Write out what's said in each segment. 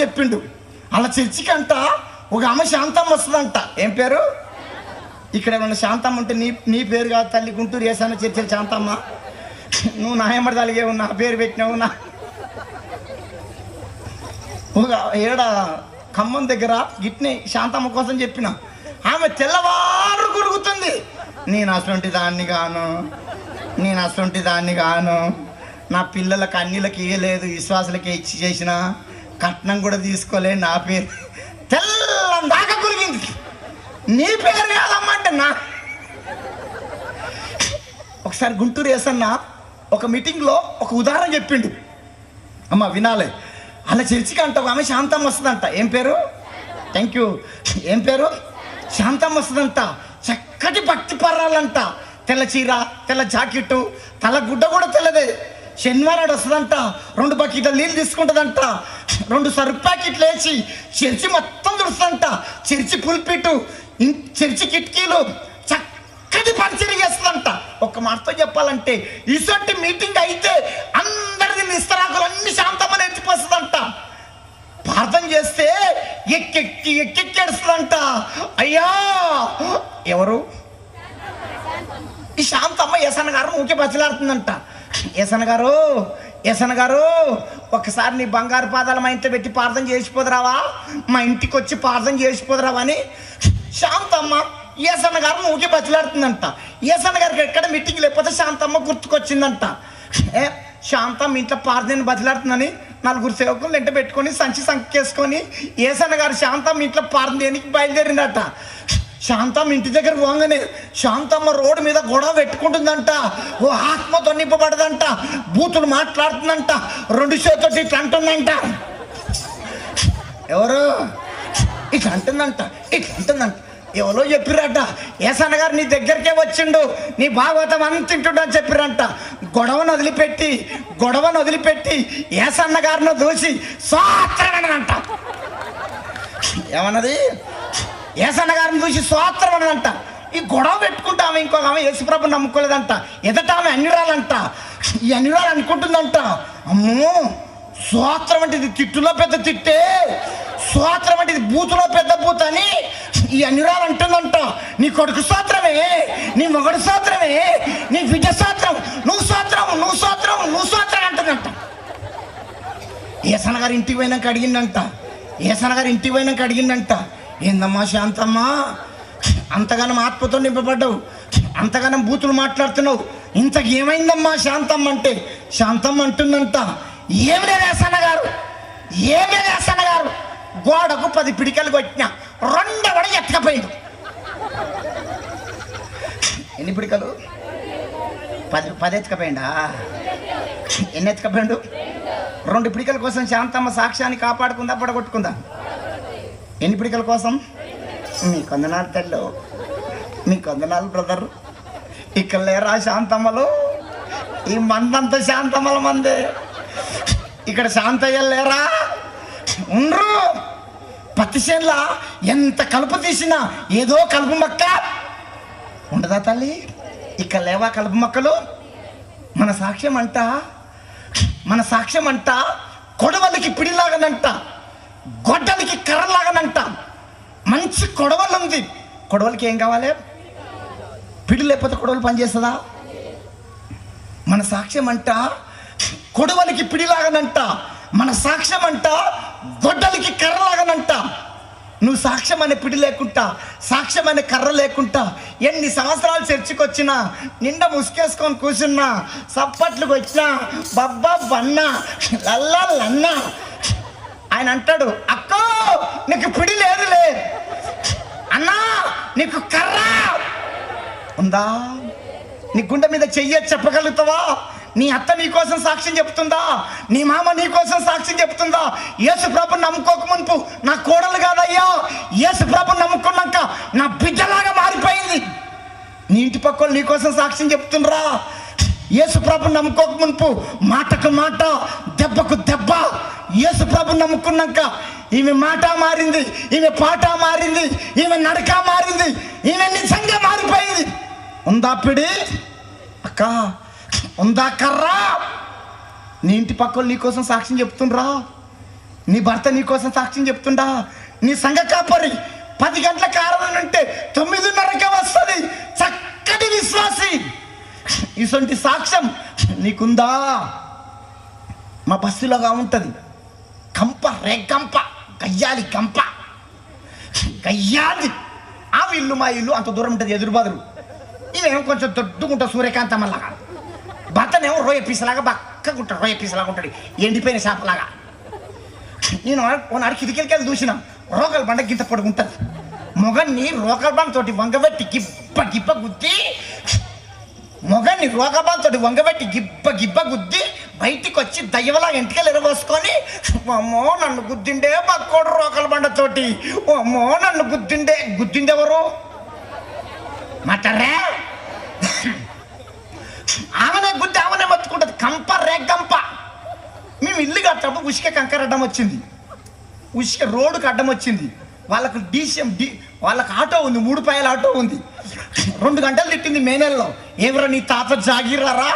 చెప్పిండు. అలా చర్చికి అంట ఒక ఆమె శాంతమ్మ వస్తుందంట. ఏం పేరు? ఇక్కడ ఏమన్నా శాంతమ్మ ఉంటే నీ నీ పేరు కాదు తల్లి గుంటూరు వేసాను చర్చలు శాంతమ్మ. నువ్వు నా తల్లిగే ఉన్నా పేరు పెట్టినావు నా ఒక ఏడ ఖమ్మం దగ్గర గిట్ని శాంతమ్మ కోసం చెప్పిన. ఆమె తెల్లవారు కొడుకుతుంది నేను అసలుంటి దాన్ని గాను నేను అసలుంటి దాన్ని గాను నా పిల్లలకు అన్నిలకి ఇవ్వలేదు విశ్వాసులకి ఇచ్చి చేసినా. కట్నం కూడా తీసుకోలే నా పేరు. తెల్లం దాకా గురిగింది. నీ పేరు కాదమ్మంటే నా. ఒకసారి గుంటూరు వేసన్న ఒక మీటింగ్లో ఒక ఉదాహరణ చెప్పిండు. అమ్మ వినాలే. అలా చర్చికి అంట ఒక ఆమె శాంతం వస్తుందంట. ఏం పేరు? థ్యాంక్ యూ ఏం పేరు? శాంతం వస్తుందంట. చక్కటి భక్తి పర్రాలంట. తెల్ల చీర తెల్ల జాకెట్టు తల గుడ్డ కూడా తెల్లదే. శనివారం వస్తుందంట. రెండు బకెట్ల నీళ్ళు తీసుకుంటుందంట. రెండు సరుకు ప్యాకెట్లు వేసి చర్చి మొత్తం తుడుస్తుందంట చర్చి పుల్పిటు చర్చి కిటికీలు చక్కటి పరిచయం చేస్తుందంట. ఒక మాటతో చెప్పాలంటే ఇసొంటి మీటింగ్ అయితే అందరిది నిస్తరాకులు అన్ని శాంతమని ఎత్తిపోస్తుందంట ప్రార్థన చేస్తే ఎక్కెక్కి ఎక్కెక్కేడుస్తుందంట అయ్యా! ఎవరు? ఈ శాంతమ్మ యసన గారు ఊకే బచ్చలాడుతుందంట యసన గారు యసన గారు ఒకసారి నీ బంగారు పాదాలు మా ఇంట్లో పెట్టి ప్రార్థన చేసిపోదురావా? మా ఇంటికి వచ్చి ప్రార్థన చేసిపోదురావా అని? శాంతమ్మ యసన గారు ఊకే బచ్చలాడుతుందంట యసన గారికి ఎక్కడ మీటింగ్ లేకపోతే శాంతమ్మ గుర్తుకొచ్చిందంట. ఏ శాంతమ్మ ఇంట్లో ప్రార్థన బచ్చలాడుతుందని నలుగురు సేవకులు ఎంట పెట్టుకొని సంచి సంకేసుకొని ఏసన్న గారు శాంతమ్మ ఇంట్లో ప్రార్థన దేనికి బయలుదేరిందట. శాంతమ్మ ఇంటి దగ్గర పోగానే శాంతమ్మ రోడ్డు మీద గొడవ పెట్టుకుంటుందంట. ఓ ఆత్మతో నింపబడదంట బూతులు మాట్లాడుతుందంట. రెండు చేతులు ఇట్లా అంటుందంట. ఎవరు? ఇట్లా అంటుందంట. ఇట్లా అంటుందంట. ఎవరో చెప్పిరట ఏసన్న గారు నీ దగ్గరికే వచ్చిండు. నీ భాగవతం అంతింటుడు అని చెప్పిరంట గొడవను వదిలిపెట్టి గొడవను వదిలిపెట్టి ఏసన్న గారిని దూసి స్వాత్రమనంట ఏమన్నది? ఏసన్న గారిని చూసి స్వాత్రం అనంట ఈ గొడవ పెట్టుకుంటే ఆమె ఇంకొక ఆమె యేసుప్రభు నమ్ముకోలేదంట. ఎదట ఆమె అన్యురాలంట. ఈ అన్యురాలు అనుకుంటుందంట అమ్మో స్వాత్రం అంటే ఇది తిట్టులో పెద్ద తిట్టే స్వాత్రం అంటే ఇది బూతులో పెద్ద బూత్ అని ఈ అన్యురాలు అంటుందంట. నీ కొడుకు స్వాత్రమే నీ మొగడు స్వాత్రమే నీ బిడ్డ స్వాత్రం నువ్వు స్వాత్రం నువ్వు స్వాత్రం నువ్వు స్వాత్రం అంటుందంట. ఏసన గారు ఇంటికి పోయినాక అడిగిందంట. ఏసన గారు ఇంటికి పోయినాక అడిగిందంట. ఏందమ్మా శాంతమ్మా? అంతగానం ఆత్మతో నింపబడ్డావు. అంతగానం బూతులు మాట్లాడుతున్నావు. ఇంతకు ఏమైందమ్మా శాంతమ్మ అంటే శాంతమ్మ అంటుందంట ఏమి లేదు ఏసన్న గారు ఏమి లేదు గారు. గోడకు పది పిడికలు కొట్టిన రెండవడ ఎత్తకపోయింది. ఎన్ని పిడికలు? పది పది ఎత్తుకపోయిండా? ఎన్ని ఎత్తుకపోయిండు? రెండు పిడికల కోసం శాంతమ్మ సాక్ష్యాన్ని కాపాడుకుందా పడగొట్టుకుందా? ఎన్ని పిడికల కోసం? మీ కొందనాలు తల్లు. మీ కొందనాలు బ్రదర్. ఇక్కడ లేరా శాంతమ్మలు? ఈ మందంతా శాంతమ్మల మంది. ఇక్కడ శాంతయ్య లేరా? ఉండ్రు. పత్తి చేనులా ఎంత కలుపు తీసినా ఏదో కలుపు మొక్క. ఉండదా తల్లి? ఇక్కడ లేవా కలుపు మొక్కలు? మన సాక్ష్యం అంట మన సాక్ష్యం అంట కొడవలికి పిడిలాగనంట. గొడ్డలికి కర్రలాగనంటాం. మంచి కొడవలు ఉంది కొడవలికి ఏం కావాలి? పిడి లేకపోతే కొడవలు పనిచేస్తుందా? మన సాక్ష్యం అంట కొడవలికి పిడిలాగనంట. మన సాక్ష్యం అంట గొడ్డలికి కర్రలాగనంట. నువ్వు సాక్ష్యం అనే పిడి లేకుండా సాక్ష్యం అనే కర్ర లేకుండా ఎన్ని సంవత్సరాలు చర్చికి వచ్చినా నిండా ముసుకేసుకొని కూర్చున్నా సప్పట్లకు వచ్చినా బబ్బా బన్నా లల్లా లన్నా ఆయన అంటాడు అక్కో నీకు పిడి లేదులే. అన్నా నీకు కర్ర. ఉందా? నీ గుండె మీద చెయ్య చెప్పగలుగుతావా? నీ అత్త నీ కోసం సాక్ష్యం చెప్తుందా? నీ మామ నీ కోసం సాక్ష్యం చెప్తుందా? యేసు ప్రభు నమ్ముకోక మునుపు నా కోడలు కాదయ్యా. యేసు ప్రభు నమ్ముకున్నాక నా బిడ్డలాగా మారిపోయింది. నీ ఇంటి పక్కలు నీ కోసం సాక్ష్యం చెప్తుండ్రా. యేసు ప్రభు నమ్ముకోక మునుపు మాటకు మాట దెబ్బకు దెబ్బ. యేసు ప్రభు నమ్ముకున్నాక ఈమె మాట మారింది ఈమె పాట మారింది ఈమె నడక మారింది ఈమె నిజంగా మారిపోయింది. ఉందా పిడి? అక్క ఉందా కర్రా? నీ ఇంటి పక్కలు నీ కోసం సాక్ష్యం చెప్తుండ్రా? నీ భర్త నీ కోసం సాక్ష్యం చెప్తుండా? నీ సంఘ కాపరి పది గంటల కారణం అంటే తొమ్మిదిన్నరకే వస్తుంది. చక్కటి విశ్వాసి. ఇటువంటి సాక్ష్యం నీకుందా? మా బస్సులోగా ఉంటుంది. కంప రేగంప గయ్యాలి కంప. గయ్యాలి. ఆ ఇల్లు మా ఇల్లు అంత దూరం ఉంటుంది ఎదురు ఇదేమో కొంచెం కొంచెం దొడ్డుకుంటా సూర్యకాంతమ్మలాగా భర్తనేమో రోయ పీసలాగా బక్కగుంటాడు రోయ పీసలాగా ఉంటాడు ఎండిపోయిన చేపలాగా. నేను ఒకనాడు కిటికీలకెళ్ళి చూసినా రోగల బండ గింత పడుకుంటుంది మొగన్ని రోకల్ బండతోటి వంగబెట్టి గిప్ప గిప్ప గుద్ది మొగని రోకల్ వంగబెట్టి గిబ్బ గిబ్బ గుద్ది బయటికి వచ్చి దయ్యవలా ఇంటికి ఎరగోసుకొని అమ్మో నన్ను గుద్దిండే పక్కోడు రోకల బండతోటి. అమ్మో నన్ను గుద్దిండే గుద్దిందెవరు మాట్లాడరా ఆమెనే గుద్ది ఆమెనే మత్తుకుంటుంది కంప రేగంప మేము ఇల్లు కట్టప్పుడు ఉసిక కంకర అడ్డం వచ్చింది. ఉసిక రోడ్డుకి అడ్డం వచ్చింది. వాళ్ళకు డీసీఎం డి వాళ్ళకి ఆటో ఉంది మూడు పాయల ఆటో ఉంది. రెండు గంటలు తిట్టింది మే నెలలో. ఎవరా నీ తాత జాగిరారా?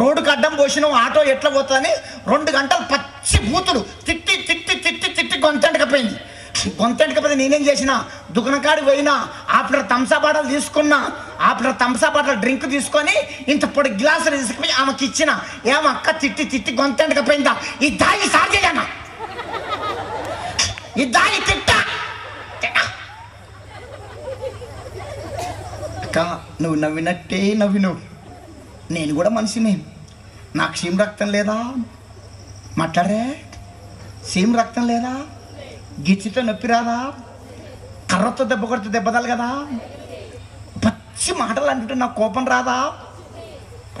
రోడ్డు అడ్డం పోసినాం ఆటో ఎట్లా పోతుందని రెండు గంటలు పచ్చి బూతులు తిట్టి తిట్టి తిట్టి తిట్టి గొంతెంటకపోయింది గొంతెంటకపోతే నేనేం చేసిన? దుకాణం పోయినా ఆఫ్టర్ తంసా బాటలు తీసుకున్నా ఆఫ్టర్ తంసా బాటలు డ్రింక్ తీసుకొని ఇంత పొడి గ్లాసులు తీసుకుపోయి ఆమెకి ఇచ్చిన ఏమక్క తిట్టి తిట్టి గొంతెంటకపోయిందా ఈ దాయి సాధ్యనా ఈ దాయి తిట్టా తిట్ట. అక్క నువ్వు నవ్వినట్టే నవ్వినవు నేను కూడా మనిషిని. నాకు సీమ్ రక్తం లేదా? మాట్లాడరే. సీమ్ రక్తం లేదా? గిచ్చితో నొప్పి రాదా? కర్రతో దెబ్బ కొడితే దెబ్బదాలి కదా? పచ్చి మాటలు అంటుంటే నాకు కోపం రాదా?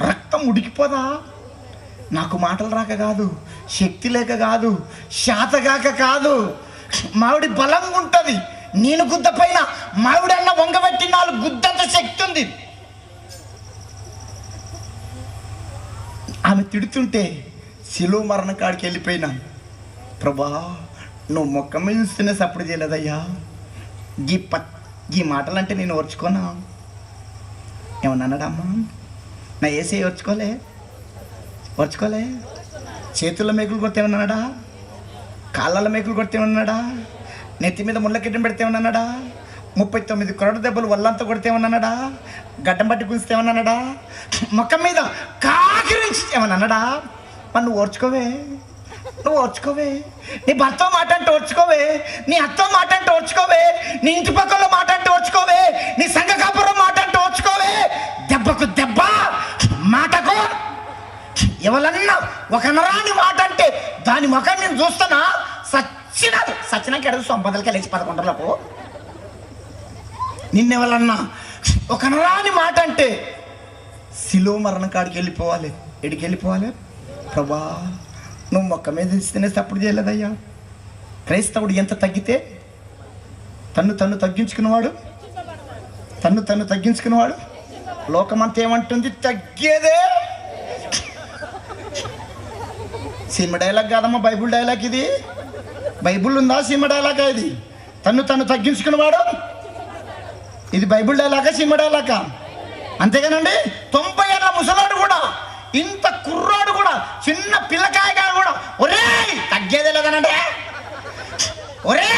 రక్తం ఉడికిపోదా? నాకు మాటలు రాక కాదు శక్తి లేక కాదు శాతగాక కాదు. మావిడి బలంగా ఉంటుంది నేను గుద్ద పైన మావిడన్న వంగబెట్టి నాలుగు గుద్దంత శక్తి ఉంది. ఆమె తిడుతుంటే శిలువ మరణ కాడికి వెళ్ళిపోయినా. ప్రభా నువ్వు మొక్క మీద చూస్తేనే సప్పుడు చేయలేదయ్యా. గీ ప గీ మాటలంటే నేను ఓర్చుకోనా? ఏమన్నా అన్నాడమ్మా నా ఏసీ ఓర్చుకోలే? ఓర్చుకోలే? చేతుల మేకులు కొడితే ఏమన్నాడా కాళ్ళ మేకులు కొడితే ఏమన్నాడా నెత్తి మీద ముళ్ళ కిట్టం పెడితే ముప్పై తొమ్మిది కొరడు దెబ్బలు వల్లంతా కొడితేమన్నాడా? గడ్డం పట్టి కూస్తే ఏమన్నాడా మొక్క మీద కాకిరించి ఏమన్నాడా మరి నువ్వు ఓర్చుకోవే. నువ్వు ఓర్చుకోవే. నీ భర్త మాట అంటే ఓర్చుకోవే. నీ అత్త మాట అంటే ఓర్చుకోవే. నీ ఇంటి పక్కల మాట అంటే ఓర్చుకోవే. నీ సంఘ కాపురం మాట అంటే ఓర్చుకోవే. దెబ్బకు దెబ్బ మాటకు. ఎవరన్నా ఒక నరాని మాట అంటే దాని ముఖం నేను చూస్తానా సచ్చినాక ఎడదు సొంపదలకి కలిసి పదకొండలకు నిన్నెవరన్నా ఒక నరాని మాట అంటే శిలో మరణ కాడికి వెళ్ళిపోవాలి. ఎడికి వెళ్ళిపోవాలి? ప్రభా నువ్వు మొక్క మీద ఇస్తేనే తప్పుడు చేయలేదయ్యా. క్రైస్తవుడు ఎంత తగ్గితే తన్ను తన్ను తగ్గించుకున్నవాడు? తన్ను తన్ను తగ్గించుకున్నవాడు? లోకమంతా ఏమంటుంది? తగ్గేదే. సినిమా డైలాగ్ కాదమ్మా బైబుల్ డైలాగ్ ఇది. బైబుల్ ఉందా? సినిమా డైలాగా ఇది. తను తను తగ్గించుకున్నవాడు ఇది బైబుల్ డైలాగా సినిమా డైలాగా? అంతేగానండి? తొంభై ఏళ్ళ ముసలాడు కూడా ఇంత కుర్రాడు కూడా చిన్న పిల్లకాయ గారు కూడా ఒరే తగ్గేదే లేదనంటే? ఒరే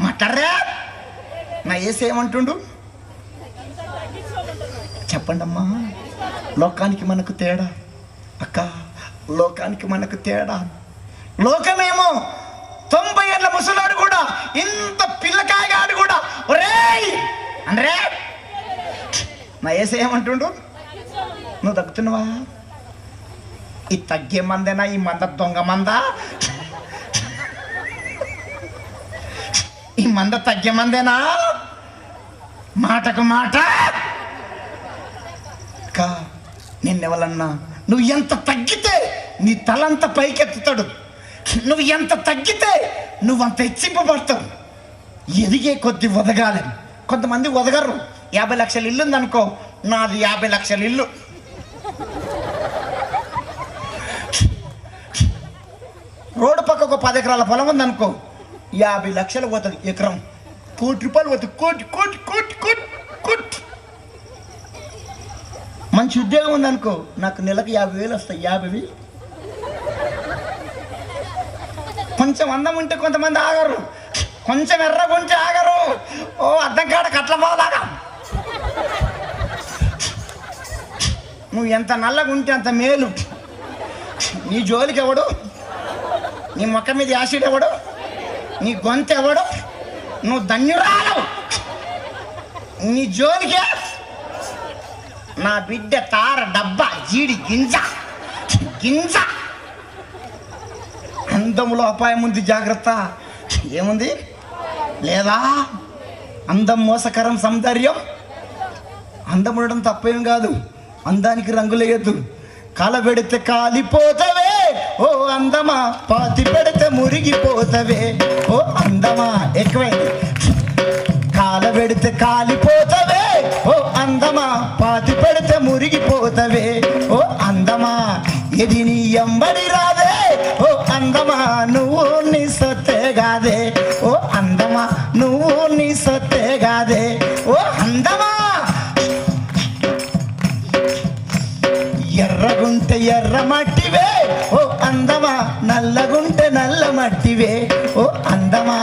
మాట్లాడరా? నా ఏసేమంటుండు ఏమంటుండు? లోకానికి మనకు తేడా. అక్క లోకానికి మనకు తేడా. లోకమేమో ముసలాడు కూడా ఇంత పిల్లకాయగాడు కూడా ఒరేయ్! అంటే నా ఏసే ఏమంటుండు? నువ్వు తగ్గుతున్నావా? ఈ తగ్గే మందేనా? ఈ మంద దొంగ మంద? ఈ మంద తగ్గే మందేనా? మాటకు మాట! కా నిన్నెవలన్నా నువ్వు ఎంత తగ్గితే నీ తలంత పైకెత్తుతాడు. నువ్వు ఎంత తగ్గితే నువ్వు అంత హెచ్చింపబడతావు ఎదిగే కొద్ది వదగాలి. కొంతమంది వదగరు యాభై లక్షల ఇల్లు ఉందనుకో నాది యాభై లక్షల ఇల్లు. రోడ్డు పక్క ఒక పది ఎకరాల పొలం ఉందనుకో యాభై లక్షలు పోతుంది ఎకరం. కోటి రూపాయలు పోతుంది. కోటి కోటి కోటి కోటి కోటి. మంచి ఉద్యోగం ఉందనుకో నాకు నెలకు యాభై వేలు వస్తాయి. యాభై వేలు. కొంచెం అందం ఉంటే కొంతమంది ఆగరు. కొంచెం ఎర్రగుంటే ఆగరు. ఓ అర్థం కాడ కట్ల పోదాగా నువ్వు ఎంత నల్లగా ఉంటే అంత మేలు. నీ జోలికి ఎవడు? నీ మొక్క మీద యాసిడ్ ఎవడు? నీ గొంతు ఎవడు? నువ్వు ధన్యురాలు. నీ జోలికే నా బిడ్డ తార డబ్బా జీడి గింజ. గింజ. అందములో అపాయం ఉంది జాగ్రత్త. ఏముంది? లేదా? అందం మోసకరం సౌందర్యం? అందం ఉండడం తప్పేం కాదు. అందానికి రంగులేయద్దు కలబెడితే కాలిపోతవే. ఓ అందమా పాతి పెడితే మురిగిపోతవే. ఓ అందమా ఎక్కువైంది. కాలబెడితే కాలిపోతవే. ఓ అందమా పాతి పెడితే మురిగిపోతవే. ఓ అందమా ఎది నీ ఎంబడిరా అందమా? నువ్వు నీ సొత్తే గాదే ఓ అందమా? నువ్వు నీ సొత్తే గాదే ఓ అందమా? ఎర్రగుంటే ఎర్ర మట్టివే. ఓ అందమా? నల్లగుంటే నల్ల మట్టివే. ఓ అందమా?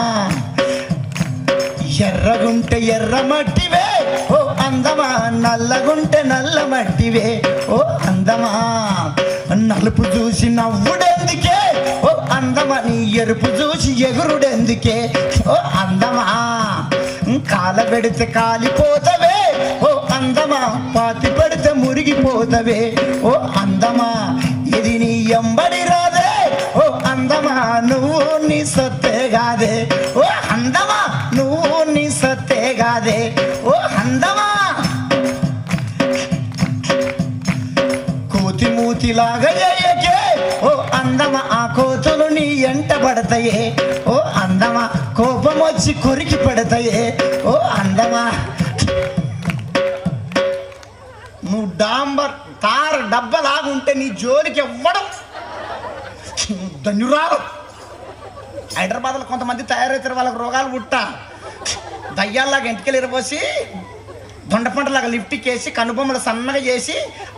ఎర్రగుంటే ఎర్ర మట్టివే. ఓ అందమా? నల్లగుంటే నల్ల మట్టివే. ఓ అందమా? నలుపు చూసి నవ్వుడే అందమని ఎరుపు చూసి ఎగురుడెందుకే? ఓ అందమా? కాల పెడితే కాలిపోతవే. ఓ అందమా? పాతి పెడితే మురిగిపోతవే. ఓ అందమా? ఇది నీ ఎంబడి రాదే. ఓ అందమా? నువ్వు నీ సత్తే కాదే. ఓ అందమా? నువ్వు నీ సత్తే కాదే. ఓ అందమా? కోతి మూతిలాగా ఓ అందమా? ఆ నీ ఎంట పడతాయే. ఓ అందమా కోపం వచ్చి కొరికి పడతాయే. ఓ అందమా. నువ్వు డాంబర్ తార డబ్బలాగుంటే నీ జోలికి ఇవ్వడం ధన్యురాలు హైదరాబాద్లో కొంతమంది తయారవుతారు వాళ్ళకి రోగాలు పుట్ట. దయ్యాల్లాగా ఇంటికెళ్ళి ఇరబోసి దొండపంటలాగా లిఫ్ట్కి వేసి కనుబొమ్మలు సన్నగా చేసి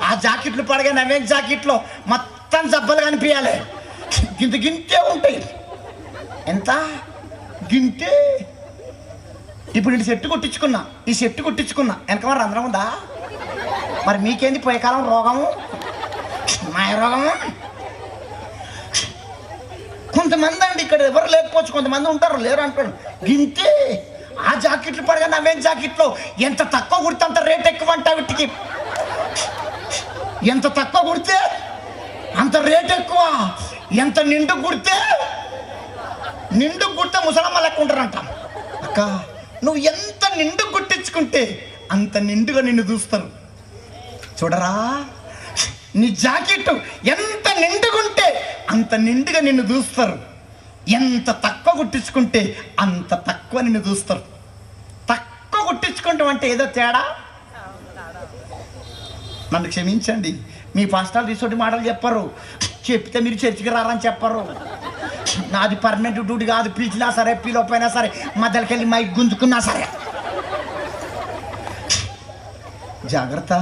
ఆ జాకెట్లు పడగా నవేం జాకెట్లో? మొత్తం జబ్బలు కనిపించాలి గింత గింతే ఉంటాయి. ఎంత? గింతే. ఇప్పుడు ఈ సెట్టు కొట్టించుకున్నా. ఈ సెట్టు కొట్టించుకున్నా. వెనక మరి రంధ్రం ఉందా? మరి మీకేంది పోయే కాలం రోగము? మాయ రోగము? కొంతమంది అండి ఇక్కడ ఎవరు లేకపోవచ్చు. కొంతమంది ఉంటారు లేరు అంటాడు గింతే. ఆ జాకెట్లు పడగా నవ్వేం జాకెట్లో. ఎంత తక్కువ కుడితే అంత రేట్ ఎక్కువ అంట వీటికి. ఎంత తక్కువ కుడితే అంత రేట్ ఎక్కువ. ఎంత నిండు కుడితే నిండు కుడితే ముసలమ్మ లెక్క ఉంటారంట. అక్క నువ్వు ఎంత నిండు కుట్టించుకుంటే అంత నిండుగా నిన్ను చూస్తారు. చూడరా? నీ జాకెట్ ఎంత నిండుగుంటే అంత నిండుగా నిన్ను చూస్తారు. ఎంత తక్కువ కుట్టించుకుంటే అంత తక్కువ నిన్ను చూస్తారు. తక్కువ కుట్టించుకుంటాం అంటే ఏదో తేడా? నన్ను క్షమించండి. మీ పాస్టాలు రిసోర్ట్ మాటలు చెప్పరు. చెప్తే మీరు చర్చికి రారని చెప్పరు. నాది పర్మనెంట్ డ్యూటీ కాదు పిలిచినా సరే పిలవపోయినా సరే మధ్యలోకి వెళ్ళి మైక్ గుంజుకున్నా సరే. జాగ్రత్త.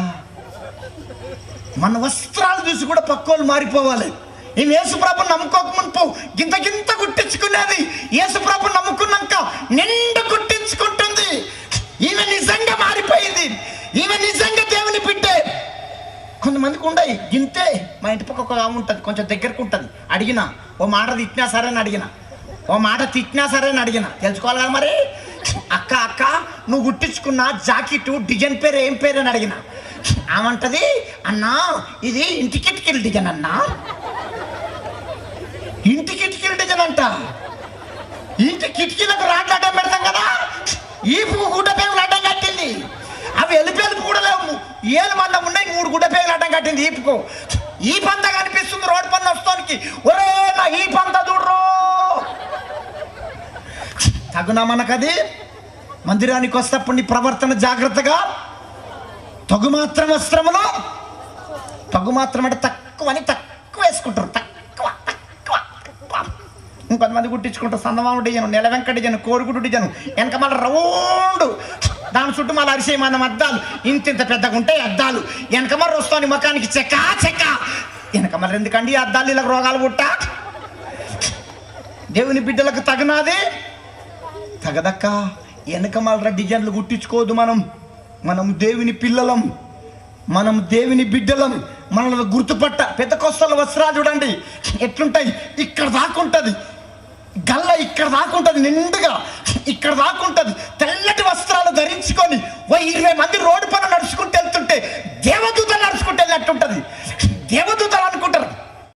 మన వస్త్రాలు చూసి కూడా పక్కోళ్ళు మారిపోవాలి. ఈ యేసుప్రభు నమ్ముకోక పో. గింత గింత గుట్టించుకునేది యేసుప్రభు నమ్ముకున్నాక నిండు గుట్టించుకుంటుంది ఈమె నిజంగా మారిపోయింది. ఈమె నిజంగా దేవుని బిడ్డ కొంతమందికి ఉండయి గింతే. మా ఇంటి పక్క ఒక ఆమె ఉంటుంది కొంచెం దగ్గరకు ఉంటుంది. అడిగిన ఓ మాట తిట్టినా సరే అని అడిగిన. ఓ మాట తిట్టినా సరే అని అడిగిన. తెలుసుకోవాలి కదా మరి? అక్క అక్క నువ్వు గుట్టించుకున్న జాకెట్ డిజైన్ పేరు ఏం పేరు అని అడిగిన. ఆమంటది అన్నా ఇది ఇంటి కిటికీలు డిజైన్ అన్నా. ఇంటి కిటికీలు డిజైన్ అంట. ఇంటి కిటికీలకు రాడ్లు అడ్డం పెడతాం కదా? ఈ గుడ్డ పేరు అడ్డం కట్టింది. అవి ఎలిపేలు కూడా లేవు ఏలు మందం ఉన్నాయి మూడు గుడ్డ పేగులు అడ్డం కట్టింది ఈపుకు. ఈ పంత కనిపిస్తుంది రోడ్డు పన్ను వస్తానికి. ఒరే నా ఈ పంత చూడరు. తగునా మనకది మందిరానికి వస్తప్పుడు నీ ప్రవర్తన జాగ్రత్తగా. తగు మాత్రం వస్త్రములు తగు మాత్రం అంటే తక్కువ అని తక్కువ వేసుకుంటారు. తక్కువ తక్కువ. తక్కువ ఇంకొంతమంది కుట్టించుకుంటారు సందమామ డిజైన్ నెల వెంకట డిజైన్ కోడిగుడ్డు డిజైన్ వెనక మళ్ళీ రౌండ్. దాని చుట్టూ మళ్ళీ అరిసేయమన్న మనం అద్దాలు. ఇంత ఇంత పెద్దగా ఉంటాయి అద్దాలు. వెనక మరి వస్తాను ముఖానికి చెక్క చెక్క. వెనక మళ్ళీ ఎందుకండి ఈ అద్దాలు? ఇలా రోగాలు పుట్ట? దేవుని బిడ్డలకు తగనాది? తగదక్క. వెనకమాల డిజైన్లు కుట్టించుకోవద్దు మనం. మనం దేవుని పిల్లలం. మనం దేవుని బిడ్డలం. మనల్ని గుర్తుపట్ట. పెద్ద కొస్తల వస్త్రాలు చూడండి. ఎట్లుంటాయి? ఇక్కడ దాకుంటుంది గల్ల ఇక్కడ దాకుంటుంది నిండుగా. ఇక్కడ దాకుంటుంది తెల్లటి వస్త్రాలు ధరించుకొని ఓ ఇరవై మంది రోడ్డు పైన నడుచుకుంటూ వెళ్తుంటే దేవదూతలు నడుచుకుంటూ వెళ్ళినట్టుంటుంది దేవదూతలు అనుకుంటారు.